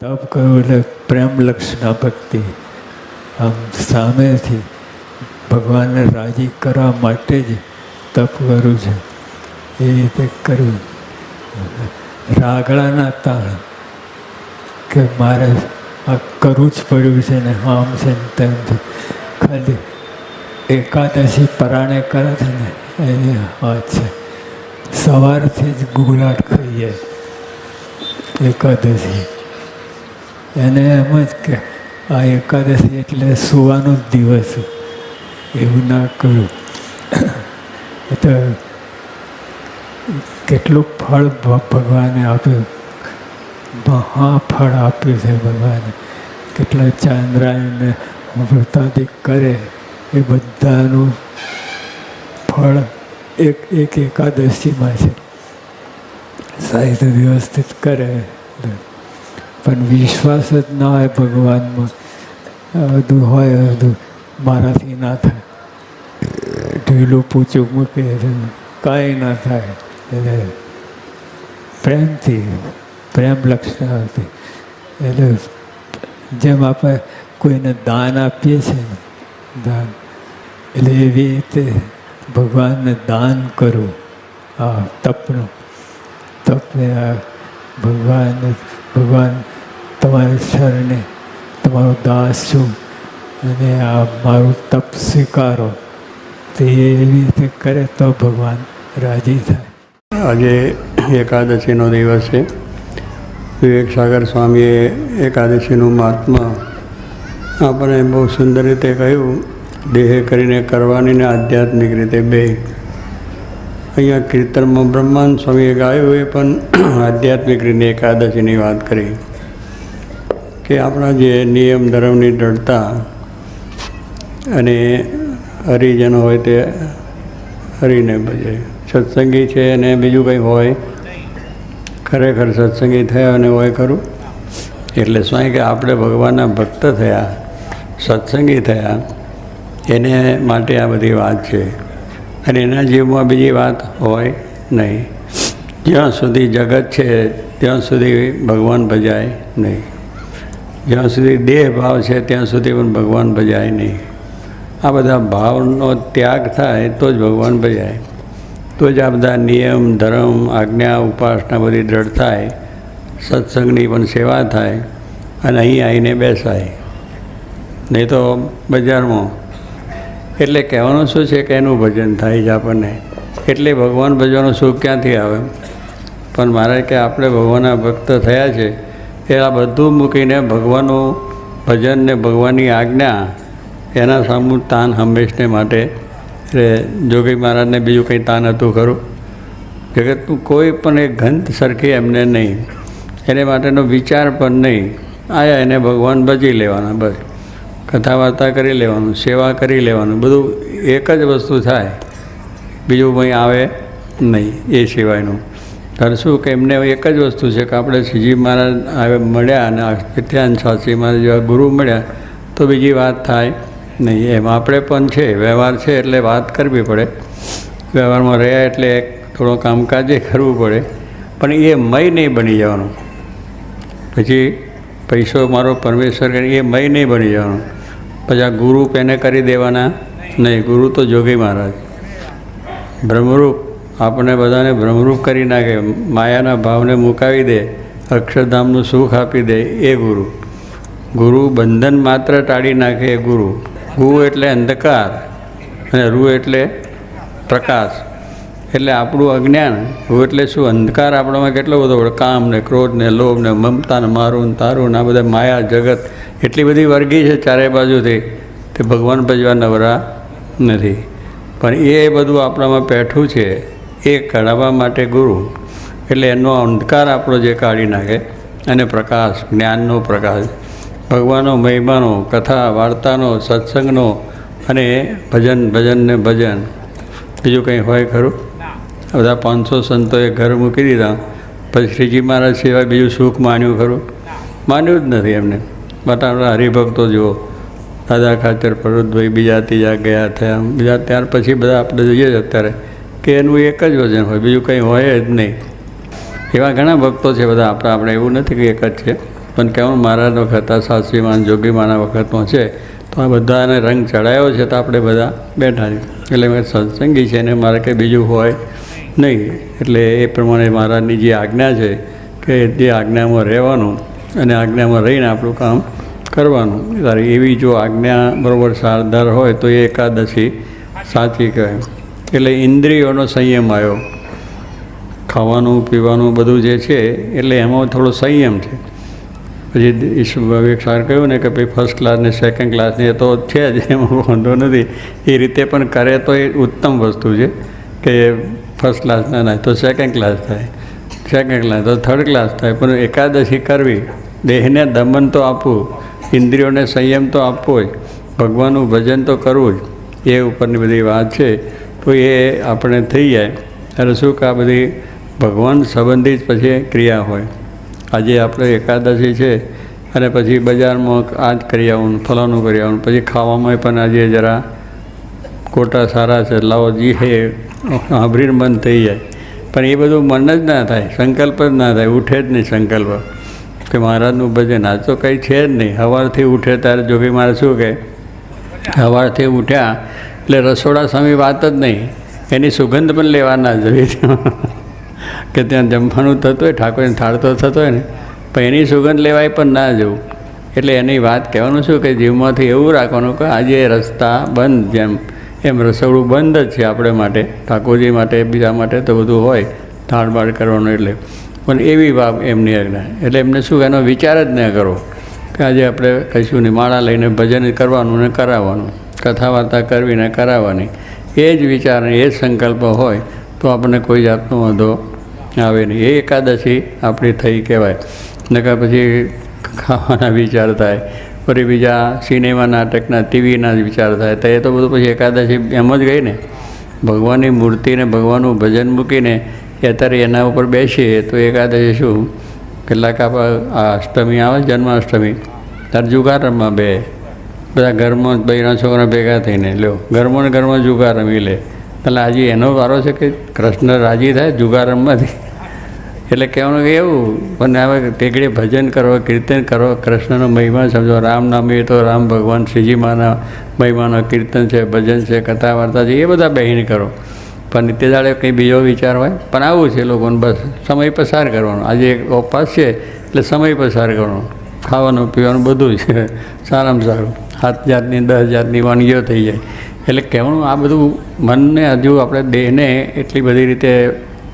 તપ કરવું એટલે પ્રેમ લક્ષના ભક્તિ. આમ સામેથી ભગવાનને રાજી કરવા માટે જ તપ કરું છે. એ રીતે કરવું રાગડાના તાણ કે મારે આ કરવું જ પડ્યું છે ને આમ છે ને તેમ છે. ખાલી એકાદશી પરાણે કરે છે ને એની વાત છે. સવારથી જ ગુગલાટ ખાઈએ. એકાદશી. એને એમ જ કે, આ એકાદશી એટલે સુવાનો જ દિવસ એવું ના કર્યું તો કેટલું ફળ ભગવાને આપ્યું. મહાફળ આપ્યું છે ભગવાને. કેટલા ચાંદ્રાયણને વ્રતાદિક કરે. એ બધાનું ફળ એક એક એકાદશીમાં છે. સાહિત્ય વ્યવસ્થિત કરે. પણ વિશ્વાસ જ ના હોય ભગવાનમાં બધું હોય બધું મારાથી ના થાય. ઢીલું પૂછું મૂકે કાંઈ ના થાય. એટલે પ્રેમથી, પ્રેમ લક્ષણાથી. એટલે જેમ આપણે કોઈને દાન આપીએ છીએ ને, દાન. એટલે એવી રીતે ભગવાનને દાન કરવું. આ તપનું. તપને આ ભગવાન ભગવાન તમારી શરણે તમારો દાસ છું અને આ મારું તપ સ્વીકારો. તે એવી રીતે કરે તો ભગવાન રાજી થાય. આજે એકાદશીનો દિવસ છે. વિવેક સાગર સ્વામીએ એકાદશીનું મહાત્મા આપણે બહુ સુંદર રીતે કહ્યું, દેહે કરીને કરવાની ને આધ્યાત્મિક રીતે બે. અહીંયા કીર્તનમાં બ્રહ્માંડ સ્વામીએ ગાયું એ પણ આધ્યાત્મિક રીતે એકાદશીની વાત કરી. કે આપણા જે નિયમ ધર્મની દ્રઢતા અને હરિજન હોય તે હરિને ભજે. સત્સંગી છે અને બીજું કંઈ હોય? ખરેખર સત્સંગી થયા અને હોય ખરું? એટલે સ્વાય કે આપણે ભગવાનના ભક્ત થયા, સત્સંગી થયા, એને માટે આ બધી વાત છે. અને એના જીવમાં બીજી વાત હોય નહીં. જ્યાં સુધી જગત છે, ત્યાં સુધી ભગવાન ભજાય નહીં. જ્યાં સુધી દેહ ભાવ છે, ત્યાં સુધી પણ ભગવાન ભજાય નહીં. આ બધા ભાવનો ત્યાગ થાય તો જ ભગવાન ભજાય. તો જ આ બધા નિયમ, ધર્મ, આજ્ઞા, ઉપાસના બધી દ્રઢ થાય. સત્સંગની પણ સેવા થાય અને અહીં આવીને બેસાય. નહીં તો બજારમાં. એટલે કહેવાનું શું છે કે એનું ભજન થાય છે આપણને. એટલે ભગવાન ભજવાનું સુખ ક્યાંથી આવે? પણ મારે કે આપણે ભગવાનના ભક્ત થયા છે એ આ બધું મૂકીને ભગવાનનું ભજન ને ભગવાનની આજ્ઞા એના સામું તાન હંમેશને માટે એટલે જોગી મહારાજને બીજું કંઈ તાન હતું ખરું? જગતનું કોઈ પણ એક ગંધ સરખી એમને નહીં. એને માટેનો વિચાર પણ નહીં. આયા એને ભગવાન ભજી લેવાના બસ. કથા વાર્તા કરી લેવાનું, સેવા કરી લેવાનું, બધું એક જ વસ્તુ થાય. બીજું કંઈ આવે નહીં એ સિવાયનું. ત્યારે શું કે એમને એક જ વસ્તુ છે કે આપણે શ્રીજી મહારાજ આવે મળ્યા અને નિત્યાન સાચી મહારાજ જેવા ગુરુ મળ્યા, તો બીજી વાત થાય નહીં. એમ આપણે પણ છે, વ્યવહાર છે એટલે વાત કરવી પડે. વ્યવહારમાં રહ્યા એટલે થોડું કામકાજે કરવું પડે. પણ એ મય નહીં બની જવાનું. પછી પૈસો મારો પરમેશ્વર એ મય નહીં બની જવાનું. પછી આ ગુરુ એને કરી દેવાના? નહીં, ગુરુ તો જોગી મહારાજ. બ્રહ્મરૂપ આપણને બધાને ભ્રમરૂપ કરી નાખે. માયાના ભાવને મુકાવી દે, અક્ષરધામનું સુખ આપી દે, એ ગુરુ. ગુરુ બંધન માત્ર ટાળી નાખે એ ગુરુ. ગુ એટલે અંધકાર અને રૂ એટલે પ્રકાશ. એટલે આપણું અજ્ઞાન રૂ એટલે શું? અંધકાર આપણામાં કેટલો બધો કામ ને ક્રોધ ને લોભ ને મમતા ને મારું ને તારું ને આ બધા માયા, જગત. એટલી બધી વર્ગી છે ચારે બાજુથી તે ભગવાન ભજવા નવરા નથી. પણ એ બધું આપણામાં પેઠું છે. એ કઢાવવા માટે ગુરુ. એટલે એનો અંધકાર આપણો જે કાઢી નાખે અને પ્રકાશ જ્ઞાનનો પ્રકાશ ભગવાનનો મહિમાનો કથા વાર્તાનો સત્સંગનો અને ભજન ભજન ને ભજન. બીજું કંઈ હોય ખરું? બધા પાંચસો સંતોએ ઘર મૂકી દીધા. પછી શ્રીજી મહારાજ સિવાય બીજું સુખ માન્યું ખરું? માન્યું જ નથી એમને. બટા આપણા હરિભક્તો જુઓ. દાદા ખાચર પર્વતભાઈ બીજા ત્રીજા ગયા થયા. બીજા ત્યાર પછી બધા આપણે જોઈએ જ અત્યારે. કે એનું એક જ વજન હોય, બીજું કંઈ હોય જ નહીં. એવા ઘણા ભક્તો છે બધા, આપણા આપણે એવું નથી કે એક જ છે. પણ કેવું મહારાજ વખત સાસરીમાં જોગીમાના વખતમાં છે, તો આ બધાને રંગ ચડાયો છે તો આપણે બધા બેઠા એટલે મેં સત્સંગી છે ને, મારે કંઈ બીજું હોય નહીં. એટલે એ પ્રમાણે મહારાજની જે આજ્ઞા છે કે જે આજ્ઞામાં રહેવાનું અને આજ્ઞામાં રહીને આપણું કામ કરવાનું. તારે એવી જો આજ્ઞા બરાબર સારધાર હોય તો એ એકાદશી સાચી કહેવાય. એટલે ઇન્દ્રિયોનો સંયમ આવ્યો. ખાવાનું, પીવાનું બધું જે છે, એટલે એમાં થોડો સંયમ છે. પછી ઈશ્વર સાર કહ્યું ને કે ભાઈ ફર્સ્ટ ક્લાસ ને સેકન્ડ ક્લાસની એ તો છે જ, એમાં વાંધો નથી. એ રીતે પણ કરે તો એ ઉત્તમ વસ્તુ છે કે ફર્સ્ટ ક્લાસના ના તો સેકન્ડ ક્લાસ થાય. સેકન્ડ ક્લાસ તો થર્ડ ક્લાસ થાય, પણ એકાદશી કરવી, દેહને દમન તો આપવું, ઇન્દ્રિયોને સંયમ તો આપવો જ, ભગવાનનું ભજન તો કરવું જ, એ ઉપરની બધી વાત છે. તો એ આપણે થઈ જાય. ત્યારે શું કે આ બધી ભગવાન સંબંધિત પછી ક્રિયા હોય. આજે આપણે એકાદશી છે અને પછી બજારમાં આ જ કરી આવું ફલાનું કરી આવવાનું પછી ખાવામાં પણ આજે જરા કોટા સારા છે, લાવો જી હે સાંભળીને મન થઈ જાય. પણ એ બધું મન જ ના થાય, સંકલ્પ જ ના થાય, ઉઠે જ નહીં સંકલ્પ. કે મહારાજનું ભજન, આ તો કંઈ છે જ નહીં. સવારથી ઉઠે ત્યારે જોગી મારે શું કહે સવારથી ઉઠ્યા એટલે રસોડા સામે વાત જ નહીં. એની સુગંધ પણ લેવા ના જોઈએ કે ત્યાં જમવાનું થતું હોય, ઠાકોરને થાળ તો થતો હોય ને, પણ એની સુગંધ લેવાય પણ ના જવું. એટલે એની વાત કહેવાનું શું કે જીવમાંથી એવું રાખવાનું કે આજે રસ્તા બંધ જેમ, એમ રસોડું બંધ જ છે આપણે માટે, ઠાકોરજી માટે, બીજા માટે તો બધું હોય થાળબાળ કરવાનું એટલે. પણ એવી વાત એમની આજ્ઞા. એટલે એમને શું એનો વિચાર જ ન કરો કે આજે આપણે કહીશું નહીં માળા લઈને ભજન કરવાનું ને કરાવવાનું. કથા વાર્તા કરવીને કરાવવાની. એ જ વિચાર એ જ સંકલ્પ હોય તો આપણને કોઈ જાતનો વાંધો આવે નહીં. એ એકાદશી આપણી થઈ કહેવાય. નકર પછી ખાવાના વિચાર થાય. ફરી બીજા સિનેમા નાટકના, ટીવીના જ વિચાર થાય. તો એ તો બધું પછી એકાદશી એમ જ ગઈ ને. ભગવાનની મૂર્તિને, ભગવાનનું ભજન મૂકીને અત્યારે એના ઉપર બેસીએ તો એકાદશી શું? કેટલાક આ અષ્ટમી આવે, જન્માષ્ટમી. ત્યારે જુગારમાં બે. બધા ઘરમાં બૈરા છોકરા ભેગા થઈને, લ્યો, ઘરમાં ને ઘરમાં જુગાર રમી લે. એટલે આજે એનો વારો છે કે કૃષ્ણ રાજી થાય જુગાર રમવાથી. એટલે કહેવાનું એવું પણ હવે ટેકડે ભજન કરો, કીર્તન કરો, કૃષ્ણનો મહિમા સમજો, રામ નામ એ તો રામ ભગવાન, શ્રીજી માના મહિમાનો કીર્તન છે, ભજન છે કથા વાર્તા છે, એ બધા બહેન કરો. પણ નિત્ય દાડે કંઈ બીજો વિચાર હોય? પણ આવું છે લોકોને બસ, સમય પસાર કરવાનો. આજે એક ઉપવાસ છે, એટલે સમય પસાર કરવાનો. ખાવાનું, પીવાનું બધું છે. સારામાં સારું. સાત જાતની દસ જાતની વાનગીઓ થઈ જાય. એટલે કહેવાનું આ બધું મનને હજુ આપણે દેહને એટલી બધી રીતે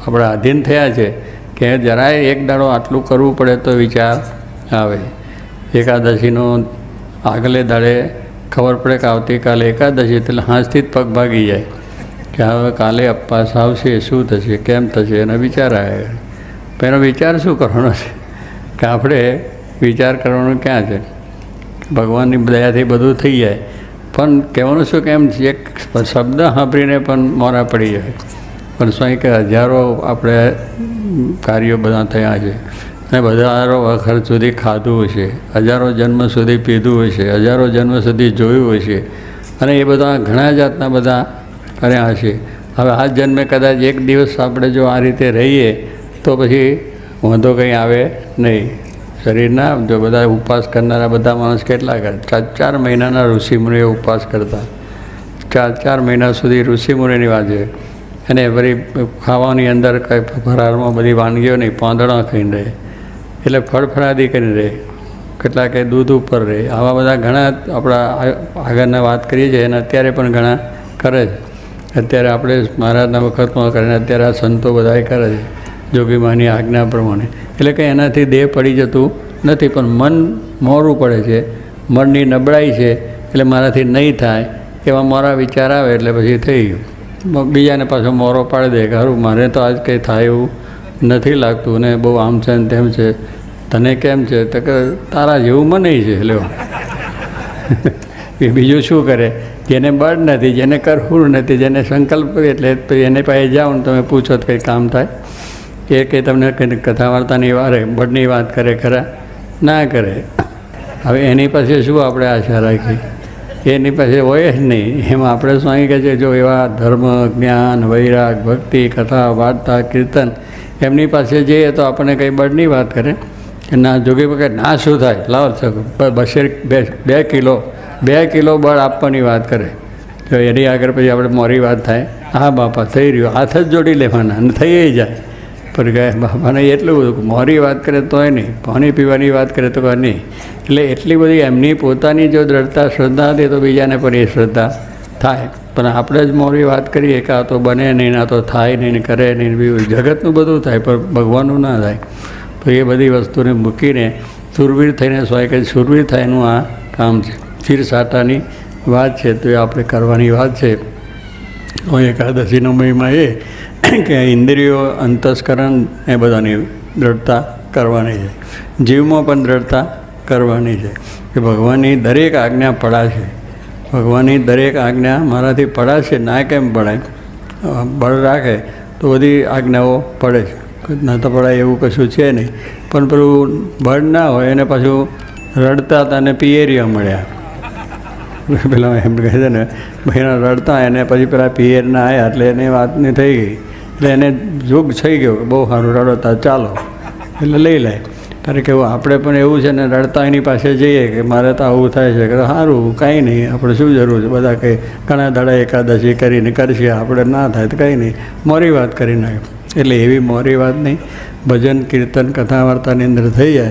આપણે આધીન થયા છે કે જરાય એક દાડો આટલું કરવું પડે તો વિચાર આવે. એકાદશીનો આગલે દાડે ખબર પડે કે આવતીકાલે એકાદશી, એટલે હાંસથી જ પગ ભાગી જાય. કે હવે કાલે અપવાસ આવશે, શું થશે, કેમ થશે, એનો વિચાર આવે. એનો વિચાર શું કરવાનો છે? કે આપણે વિચાર કરવાનો ક્યાં છે? ભગવાનની દયાથી બધું થઈ જાય. પણ કહેવાનું શું કે એમ એક શબ્દ સાંભળીને પણ મોરા પડી જાય. પણ સ્વાઈ કે હજારો આપણે કાર્યો બધા થયા છે. અને હજારો વખત સુધી ખાધું હશે, હજારો જન્મ સુધી પીધું હશે, હજારો જન્મ સુધી જોયું હશે. અને એ બધા ઘણા જાતના બધા કર્યા હશે. હવે આ જન્મે કદાચ એક દિવસ આપણે જો આ રીતે રહીએ, તો પછી વાંધો કંઈ આવે નહીં. શરીરના, જો બધા ઉપવાસ કરનારા બધા માણસ કેટલા કરે? ચાર ચાર મહિનાના ઋષિમુનિએ ઉપવાસ કરતા. ચાર ચાર મહિના સુધી ઋષિમુનિની છે અને વળી ખાવાની અંદર કંઈ ફરારમાં બધી વાનગીઓ નહીં, પાંદડા ખાઈને રહે. એટલે ફળફળાદી કરીને રહે. કેટલાક દૂધ ઉપર રહે. આવા બધા ઘણા આપણા આગળના વાત કરીએ છીએ અને અત્યારે પણ ઘણા કરે છે. અત્યારે આપણે મહારાજના વખતમાં કરીને અત્યારે આ સંતો બધાએ કરે છે. જોગીમાની આજ્ઞા પ્રમાણે. એટલે કે એનાથી દેહ પડી જતું નથી, પણ મન મોરું પડે છે, મનની નબળાઈ છે, એટલે મારાથી નહીં થાય, એવા મારા વિચાર આવે એટલે પછી થઈ ગયું. બીજાને પાછો મોરો પાડી દે કે હારું, મારે તો આજ કંઈ થાય એવું નથી લાગતું ને બહુ આમ છે ને તેમ છે. તને કેમ છે? તો કે તારા જેવું મને છે એટલે એ બીજું શું કરે? જેને બળ નથી, જેને કરવું નથી, જેને સંકલ્પ એટલે તો એને પાસે જાઓ ને તમે પૂછો તો કંઈ કામ થાય. એ કંઈ તમને કંઈક કથા વાર્તાની વારે બળની વાત કરે ખરા? ના કરે. હવે એની પાસે શું આપણે આશા રાખી? એની પાસે હોય જ નહીં. એમાં આપણે સ્વામી કહે છે, જો એવા ધર્મ, જ્ઞાન, વૈરાગ, ભક્તિ, કથા, વાર્તા, કીર્તન એમની પાસે જઈએ તો આપણને કંઈ બળની વાત કરે? કે ના, જોગી કે ના શું થાય? લાવ બ- બસેર બે બે કિલો બે કિલો બળ આપવાની વાત કરે. તો એની આગળ પછી આપણે મોરી વાત થાય. હા બાપા, થઈ રહ્યું. હાથ જ જોડી લેવાના અને થઈ જાય. પણ કહે બાપાને એટલું બધું મોરી વાત કરે તોય નહીં, પાણી પીવાની વાત કરે તો નહીં. એટલે એટલી બધી એમની પોતાની જો દ્રઢતા, શ્રદ્ધા હતી તો બીજાને પણ એ શ્રદ્ધા થાય. પણ આપણે જ મોરી વાત કરીએ કે તો બને નહીં ના તો થાય નહીં, કરે નહીં બીજું જગતનું બધું થાય, પણ ભગવાનનું ના થાય. તો એ બધી વસ્તુને મૂકીને સુરવીર થઈને સ્વાય કે સુરવીર થાયનું આ કામ છે. ચીર સાટાની વાત છે, તો એ આપણે કરવાની વાત છે. તો એકાદશીનો મહિમા એ કે ઇન્દ્રિયો, અંતસ્કરણ એ બધાની દ્રઢતા કરવાની છે. જીવમાં પણ દ્રઢતા કરવાની છે કે ભગવાનની દરેક આજ્ઞા પડાશે. ભગવાનની દરેક આજ્ઞા મારાથી પડાશે, ના કેમ પડાય? બળ રાખે તો બધી આજ્ઞાઓ પડે છે. ન તો પડાય એવું કશું છે નહીં. પણ પેલું બળ ના હોય એને પાછું રડતા હતા અને પિયરિયા મળ્યા. પેલા એમ કહે છે ને ભાઈના રડતા એને પછી પેલા પિયરના આવ્યા એટલે એની વાતની થઈ ગઈ. એટલે એને જોગ થઈ ગયો બહુ સારું રડતા ચાલો. એટલે લઈ લે. કારણ કેવું આપણે પણ એવું છે ને રડતા એની પાસે જઈએ કે મારે તો આવું થાય છે. કે સારું કાંઈ નહીં, આપણે શું જરૂર છે? બધા કંઈ ઘણા દાડા એકાદશી કરીને કરશે, આપણે ના થાય તો કંઈ નહીં. મોરી વાત કરી નાખે. એટલે એવી મોરી વાત નહીં. ભજન, કીર્તન કથા વાર્તાની અંદર થઈ જાય.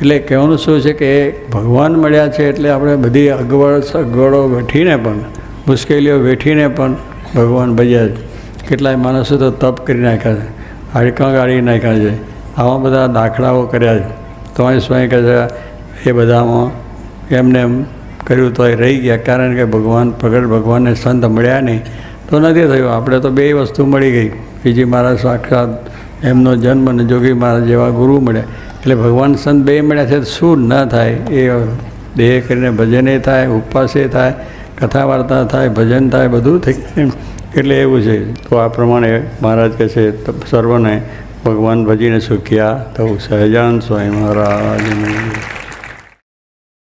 એટલે કહેવાનું શું છે કે ભગવાન મળ્યા છે એટલે આપણે બધી અગવડ સગવડો વેઠીને પણ, મુશ્કેલીઓ વેઠીને પણ ભગવાન ભજ્યા છે. કેટલાય માણસો તો તપ કરી નાખ્યા છે, હાડકાં ગાળી નાખ્યા છે, આવા બધા દાખલાઓ કર્યા છે. તોય સ્વાય કહે છે, એ બધામાં એમને એમ કર્યું તો એ રહી ગયા, કારણ કે ભગવાન, પ્રગટ ભગવાનને સંત મળ્યા નહીં. તો નથી થયું, આપણે તો બે વસ્તુ મળી ગઈ. બીજી મહારાજ સાક્ષાત એમનો જન્મ અને જોગી મહારાજ જેવા ગુરુ મળ્યા. એટલે ભગવાન સંત બે મળ્યા છે શું ન થાય? એ દેહ કરીને ભજને થાય, ઉપવાસે થાય કથા વાર્તા થાય, ભજન થાય, બધું થઈ. એટલે એવું છે. તો આ પ્રમાણે મહારાજ કહે છે સર્વને ભગવાન ભજીને સુખ્યા તો સહજાન સ્વામી મહારાજની.